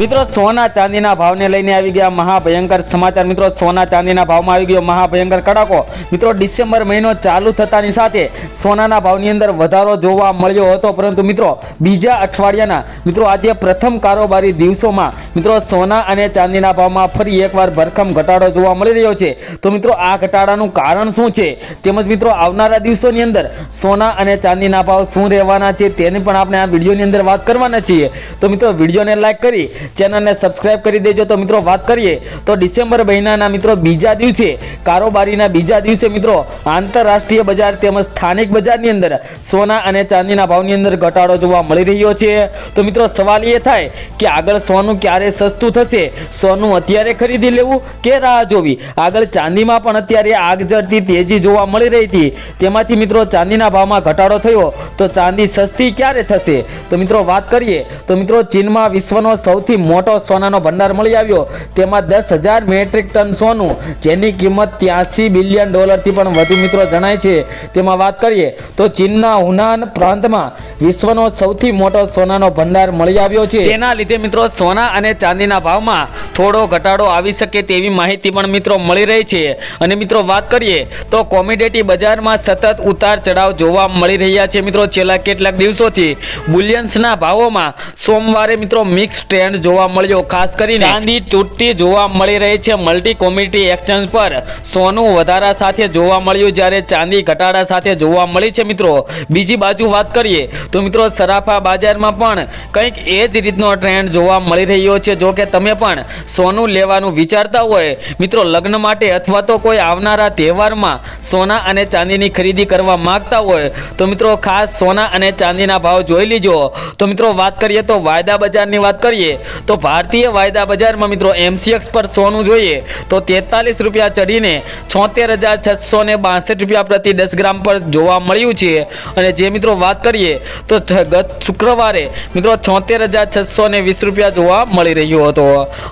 મિત્રો, સોના ચાંદીના ભાવને લઈને આવી ગયા મહાભયંકર સમાચાર. મિત્રો, સોના ચાંદીના ભાવમાં આવી ગયો મહાભયંકર કડાકો. મિત્રો, ડિસેમ્બર મહિનો ચાલુ થતાની સાથે સોનાના ભાવની અંદર વધારો જોવા મળ્યો હતો. પરંતુ મિત્રો, બીજા અઠવાડિયાના, મિત્રો, આજે પ્રથમ કારોબારી દિવસોમાં, મિત્રો, સોના અને ચાંદીના ભાવમાં ફરી એકવાર ભરખમ ઘટાડો જોવા મળી રહ્યો છે. તો મિત્રો, આ ઘટાડાનું કારણ શું છે? તેમજ મિત્રો, આવનારા દિવસોની અંદર સોના અને ચાંદીના ભાવ શું રહેવાના છે તેની પણ આપણે આ વિડીયોની અંદર વાત કરવાના છીએ. તો મિત્રો, વિડીયોને લાઈક કરી ચેનલને સબસ્ક્રાઇબ કરી દેજો. તો મિત્રો, વાત કરીએ તો ડિસેમ્બર મહિનાના મિત્રો બીજા દિવસે, કારોબારીના બીજા દિવસે મિત્રો, આંતરરાષ્ટ્રીય બજાર તેમજ સ્થાનિક બજારની અંદર સોના અને ચાંદીના ભાવની અંદર ઘટાડો જોવા મળી રહ્યો છે. તો મિત્રો, સવાલ એ થાય કે આગળ સોનું ક્યારે સસ્તું થશે? સોનું અત્યારે ખરીદી લેવું કે રાહ જોવી? આગળ ચાંદીમાં પણ અત્યારે આગ જરતી તેજી જોવા મળી રહી હતી. તેમાંથી મિત્રો, ચાંદીના ભાવમાં ઘટાડો થયો. તો ચાંદી સસ્તી ક્યારે થશે? તો મિત્રો, વાત કરીએ તો મિત્રો, ચીનમાં વિશ્વનો સૌથી મોટો સોનાનો ભંડાર મળી આવ્યો. તેમાં દસ હજાર મેટ્રિક ટન સોનું, જેની કિંમત ત્યાંસી બિલિયન ડોલરથી પણ વધુ મિત્રો જણાય છે. તેમાં વાત કરીએ તો ચીનના હુનાન પ્રાંતમાં વિશ્વનો સૌથી મોટો સોનાનો ભંડાર મળી આવ્યો છે. તેના લીધે મિત્રો સોના અને ચાંદીના ભાવમાં થોડો ઘટાડો આવી શકે તેવી માહિતી પણ મિત્રો મળી રહી છે. અને મિત્રો વાત કરીએ તો કોમોડિટી બજારમાં સતત ઉતાર ચઢાવ જોવા મળી રહ્યા છે મિત્રો. છેલ્લા કેટલાક દિવસોથી બુલિયન્સના ભાવોમાં સોમવારે મિત્રો મિક્સ ટ્રેન્ડ જોવા મળ્યો. ખાસ કરીને ચાંદી તૂટતી જોવા મળી રહી છે. મલ્ટી કોમોડિટી એક્સચેન્જ પર સોનું વધારા સાથે જોવા મળ્યું. જ્યારે ચાંદી ઘટાડા સાથે જોવા મળી છે મિત્રો. બીજી બાજુ વાત કરીએ તો મિત્રો સરાફા બજારમાં પણ કંઈક એ જ રીતનો ટ્રેન્ડ જોવા મળી રહ્યો છે. જો કે તમે પણ સોનું લેવાનું વિચારતા હોય, મિત્રો લગ્ન માટે અથવા તો કોઈ આવનારા તહેવારમાં સોના અને ચાંદીની ખરીદી કરવા માંગતા હોય, તો મિત્રો ખાસ સોના અને ચાંદીના ભાવ જોઈ લીજો. તો મિત્રો વાત કરીએ તો વાયદા બજારની વાત કરીએ, તો ભારતીય વાયદા બજારમાં મિત્રો એમસીએક્સ પર સોનું જોઈએ, તો તેતાલીસ રૂપિયા ચડીને છોતેર હજાર છસો ને બાસઠ રૂપિયા પ્રતિ દસ ગ્રામ પર જોવા મળ્યું છે. અને જે મિત્રો વાત કરીએ, તો ગત શુક્રવારે મિત્રો છોતેર હજાર છસો વીસ રૂપિયા જોવા મળી રહ્યો હતો.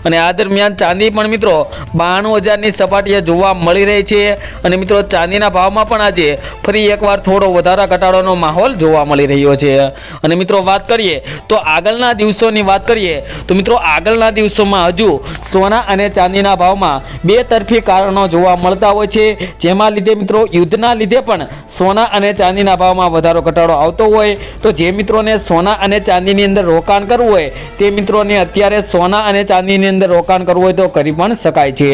અને આ દરમિયાન ચાંદી પણ મિત્રો બાણું હજારની સપાટીએ જોવા મળી રહી છે. અને મિત્રો ચાંદીના ભાવમાં પણ આજે ફરી એકવાર થોડો વધારા ઘટાડોનો માહોલ જોવા મળી રહ્યો છે. અને મિત્રો વાત કરીએ તો આગળના દિવસોની વાત કરીએ તો મિત્રો આગળના દિવસોમાં હજુ સોના અને ચાંદીના ભાવમાં બે તરફી કારણો જોવા મળતા હોય છે. જેમાં લીધે મિત્રો યુદ્ધના લીધે પણ સોના અને ચાંદીના ભાવમાં વધારો ઘટાડો આવતો હોય. તો જે મિત્રોને સોના અને ચાંદીની અંદર રોકાણ કરવું હોય તે મિત્રોને અત્યારે સોના અને ચાંદીની અંદર રોકાણ કરવું હોય તો કરી પણ શકાય છે.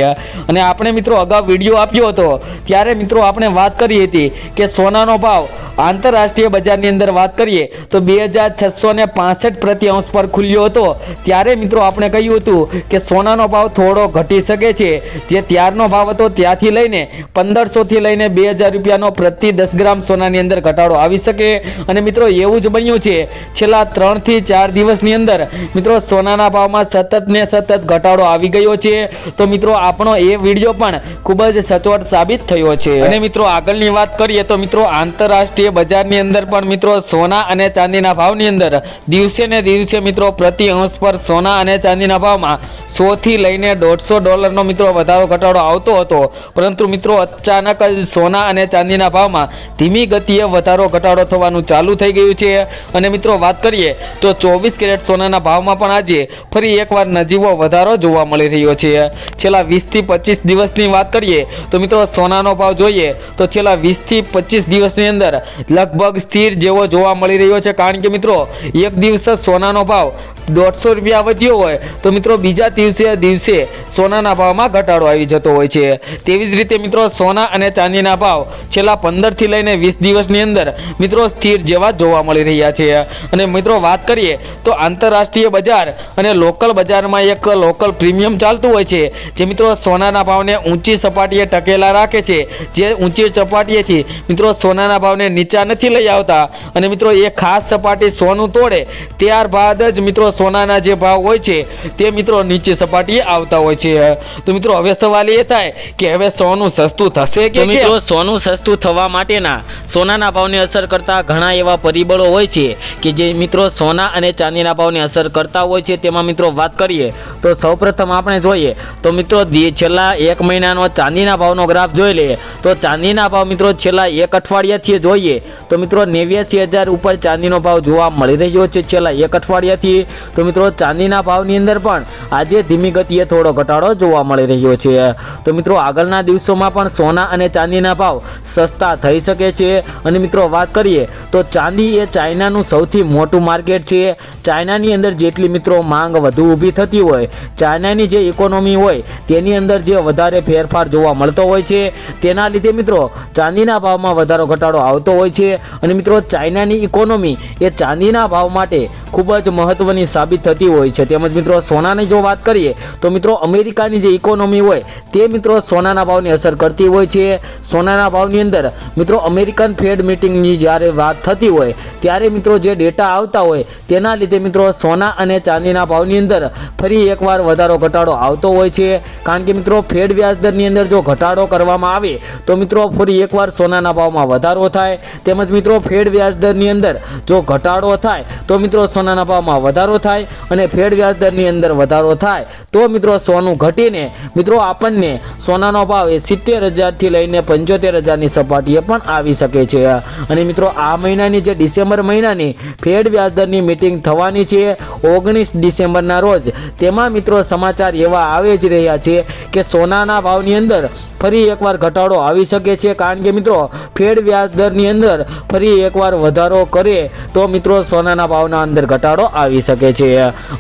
અને આપણે મિત્રો અગાઉ વીડિયો આપ્યો હતો, ત્યારે મિત્રો આપણે વાત કરી હતી કે સોનાનો ભાવ આંતરરાષ્ટ્રીય બજારની અંદર વાત કરીએ, તો બે હજાર છસો ને પાસઠ પ્રતિ અંશ પર ખુલ્યો હતો. ત્યારે મિત્રો આપણે કહ્યું હતું કે સોનાનો ભાવ થોડો ઘટી શકે છે. જે ત્યારનો ભાવ હતો ત્યાંથી લઈને પંદરસોથી લઈને બે હજાર રૂપિયાનો પ્રતિ દસ ગ્રામ સોનાની અંદર ઘટાડો આવી શકે. અને મિત્રો એવું જ બન્યું છે, છેલ્લા ત્રણથી ચાર દિવસની અંદર મિત્રો સોનાના ભાવમાં સતત ને સતત ઘટાડો આવી ગયો છે. તો મિત્રો, આપણો એ વીડિયો પણ ખૂબ જ સચોટ સાબિત થયો છે. અને મિત્રો, આગળની વાત કરીએ તો મિત્રો, આંતરરાષ્ટ્રીય બજારની અંદર પણ મિત્રો, સોના અને ચાંદીના ભાવની અંદર દિવસે ને દિવસે મિત્રો, પ્રતિ અંશ પર સોના અને ચાંદીના ભાવમાં સોથી લઈને દોઢસો ડોલરનો મિત્રો વધારો ઘટાડો આવતો હતો. પરંતુ મિત્રો, અચાનક જ સોના અને ચાંદીના ભાવમાં ધીમી ગતિએ વધારો ઘટાડો થવાનું ચાલુ થઈ ગયું છે. અને મિત્રો, વાત કરીએ તો ચોવીસ કેરેટ સોનાના ભાવમાં પણ આજે ફરી એકવાર નજીવો વધારો જોવા મળી રહ્યો છે. છેલ્લા વીસથી પચીસ દિવસની વાત કરીએ તો મિત્રો સોનાનો ભાવ જોઈએ તો છેલ્લા વીસથી પચીસ દિવસની અંદર લગભગ સ્થિર જેવો જોવા મળી રહ્યો છે. કારણ કે મિત્રો એક દિવસ સોનાનો ભાવ દોઢસો રૂપિયા વધ્યો હોય તો મિત્રો બીજા દિવસે દિવસે સોનાના ભાવમાં ઘટાડો આવી જતો હોય છે. તેવી જ રીતે મિત્રો સોના અને ચાંદીના ભાવ છેલ્લા પંદરથી લઈને વીસ દિવસની અંદર મિત્રો સ્થિર જેવા જોવા મળી રહ્યા છે. અને મિત્રો વાત કરીએ તો આંતરરાષ્ટ્રીય બજાર અને લોકલ બજારમાં એક લોકલ પ્રીમિયમ ચાલતું હોય છે. જે મિત્રો સોનાના ભાવને ઊંચી સપાટીએ ટકેલા રાખે છે. જે ઊંચી સપાટીએથી મિત્રો સોનાના ભાવને નીચા નથી લઈ આવતા. અને મિત્રો એ ખાસ સપાટી સોનું તોડે ત્યારબાદ જ મિત્રો સોનાના જે ભાવ હોય છે તે મિત્રો નીચે સપાટીએ આવતા હોય છે. તો મિત્રો હવે સવાલ એ થાય કે હવે સોનું સસ્તું થશે કે મિત્રો સોનું સસ્તું થવા માટેના સોનાના ભાવને અસર કરતા ઘણા એવા પરિબળો હોય છે કે જે મિત્રો સોના અને ચાંદીના ભાવને અસર કરતા હોય છે તેમાં મિત્રો વાત કરીએ તો સૌપ્રથમ આપણે જોઈએ તો મિત્રો છેલ્લા એક મહિનાનો ચાંદીના ભાવનો ગ્રાફ જોઈ લઈએ. તો ચાંદીના ભાવ મિત્રો છેલ્લા એક અઠવાડિયાથી જોઈએ તો મિત્રો નેવ્યાસી હજાર ઉપર ચાંદીનો ભાવ જોવા મળી રહ્યો છે છેલ્લા એક અઠવાડિયાથી. તો મિત્રો ચાંદીના ભાવની અંદર પણ આજે ધીમી ગતિએ થોડો ઘટાડો જોવા મળી રહ્યો છે. તો મિત્રો આગળના દિવસોમાં પણ સોના અને ચાંદીના ભાવ સસ્તા થઈ શકે છે. અને મિત્રો વાત કરીએ તો ચાંદી એ ચાઇનાનું સૌથી મોટું માર્કેટ છે. ચાઇનાની અંદર જેટલી મિત્રો માંગ વધુ ઊભી થતી હોય ચાઇનાની જે ઇકોનોમી હોય, તેની અંદર જે વધારે ફેરફાર જોવા મળતો હોય છે. તેના લીધે મિત્રો, ચાંદીના ભાવમાં વધારો ઘટાડો આવતો હોય છે. અને મિત્રો, ચાઇનાની ઇકોનોમી એ ચાંદીના ભાવ માટે ખૂબ જ મહત્ત્વની સાબિત થતી હોય છે. તેમજ મિત્રો, સોનાની જો વાત કરીએ, તો મિત્રો, અમેરિકાની જે ઇકોનોમી હોય, તે મિત્રો સોનાના ભાવની અસર કરતી હોય છે. સોનાના ભાવની અંદર, મિત્રો, અમેરિકન ફેડ મિટિંગની જ્યારે વાત થતી હોય, ત્યારે મિત્રો જે ડેટા આવતા હોય, તેના લીધે મિત્રો, સોના અને ચાંદીના ભાવની અંદર ફરી એકવાર વધારો ઘટાડો આવતો હોય છે. કારણ કે મિત્રો, ફેડ વ્યાજદરની અંદર જો ઘટાડો કરવામાં આવે, તો મિત્રો ફરી એકવાર સોનાના ભાવમાં વધારો થાય. તેમજ મિત્રો, ફેડ વ્યાજદરની અંદર જો ઘટાડો થાય, તો મિત્રો સોનાના ભાવમાં વધારો થાય અને ફેડ વ્યાજ દરની અંદર વધારો થાય. તો મિત્રો, સોનું ઘટીને મિત્રો, આપણને સોનાનો ભાવ એ સિત્તેર હજારથી લઈને પંચોતેર હજારની સપાટીએ પણ આવી શકે છે. અને મિત્રો, આ મહિનાની જે ડિસેમ્બર મહિનાની ફેડ વ્યાજદરની મિટિંગ થવાની છે, ઓગણીસ ડિસેમ્બરના રોજ. તેમાં મિત્રો સમાચાર એવા આવે જ રહ્યા છે કે સોનાના ભાવની અંદર ફરી એકવાર ઘટાડો આવી શકે છે. કારણ કે મિત્રો, ફેડ વ્યાજ દરની અંદર ફરી એકવાર વધારો કરે તો મિત્રો સોનાના ભાવના અંદર ઘટાડો આવી શકે છે.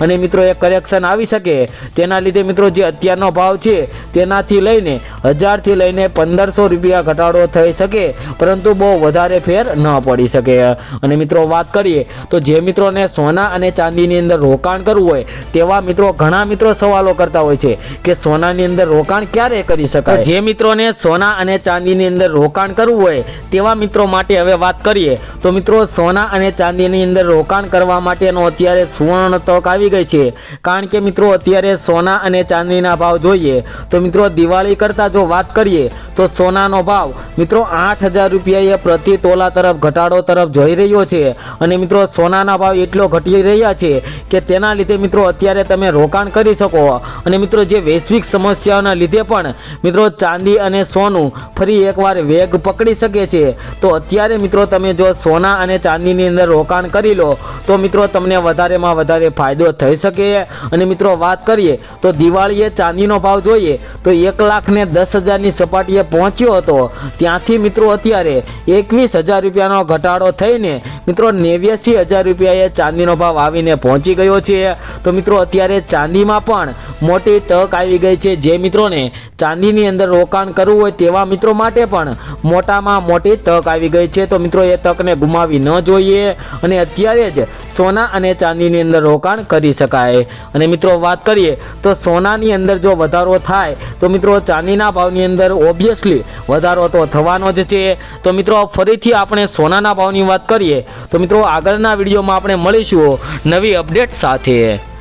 અને મિત્રો, એક કરેક્શન આવી શકે. તેના લીધે મિત્રો જે અત્યારનો ભાવ છે, તેનાથી લઈને હજારથી લઈને પંદરસો રૂપિયા ઘટાડો થઈ શકે, પરંતુ બહુ વધારે ફેર ન પડી શકે. અને મિત્રો, વાત કરીએ તો જે મિત્રોને સોના અને ચાંદીની અંદર રોકાણ કરવું હોય, તેવા મિત્રો ઘણા મિત્રો સવાલો કરતા હોય છે કે સોનાની અંદર રોકાણ ક્યારે કરી શકાય? જે મિત્રોને સોના અને ચાંદીની અંદર રોકાણ કરવું હોય તેવા મિત્રો માટે હવે વાત કરીએ. તો મિત્રો, સોના અને ચાંદીની અંદર રોકાણ કરવા માટેનો અત્યારે સુવર્ણ તક આવી ગઈ છે. કારણ કે મિત્રો, અત્યારે સોના અને ચાંદીના ભાવ જોઈએ. તો મિત્રો, દિવાળી કરતાં જો વાત કરીએ, તો સોનાનો ભાવ મિત્રો આઠ હજાર રૂપિયાએ પ્રતિ તોલા તરફ, ઘટાડો તરફ જઈ રહ્યો છે. અને મિત્રો, સોનાના ભાવ એટલો ઘટી રહ્યા છે કે તેના લીધે મિત્રો અત્યારે તમે રોકાણ કરી શકો. અને મિત્રો, જે વૈશ્વિક સમસ્યાઓના લીધે પણ મિત્રો ચાંદી અને સોનું ફરી એકવાર વેગ પકડી શકે છે. તો અત્યારે મિત્રો તમે જો સોના અને ચાંદીની અંદર રોકાણ કરી લો, તો મિત્રો તમને વધારેમાં વધારે ફાયદો થઈ શકે. અને મિત્રો વાત કરીએ, તો દિવાળીએ ચાંદીનો ભાવ જોઈએ, તો એક લાખ ને દસ હજારની સપાટીએ પહોંચ્યો હતો. ત્યાંથી મિત્રો અત્યારે એકવીસ હજાર રૂપિયાનો ઘટાડો થઈને મિત્રો નેવ્યાસી હજાર રૂપિયાએ ચાંદીનો ભાવ આવીને પહોંચી ગયો છે. તો મિત્રો અત્યારે ચાંદીમાં પણ મોટી તક આવી ગઈ છે, જે મિત્રોને ચાંદીની અંદર રોકાણ કરવું હોય તેવા મિત્રો માટે પણ મોટામાં મોટી તક આવી ગઈ છે. તો મિત્રો, એ તકને ગુમાવી ન જોઈએ અને અત્યારે જ સોના અને ચાંદીની અંદર રોકાણ કરી શકાય. અને મિત્રો, વાત કરીએ તો સોનાની અંદર જો વધારો થાય, તો મિત્રો, ચાંદીના ભાવની અંદર ઓબ્વિયસલી વધારો તો થવાનો જ છે. તો મિત્રો, ફરીથી આપણે સોનાના ભાવની વાત કરીએ, તો મિત્રો, આગળના વિડીયોમાં આપણે મળીશું નવી અપડેટ સાથે.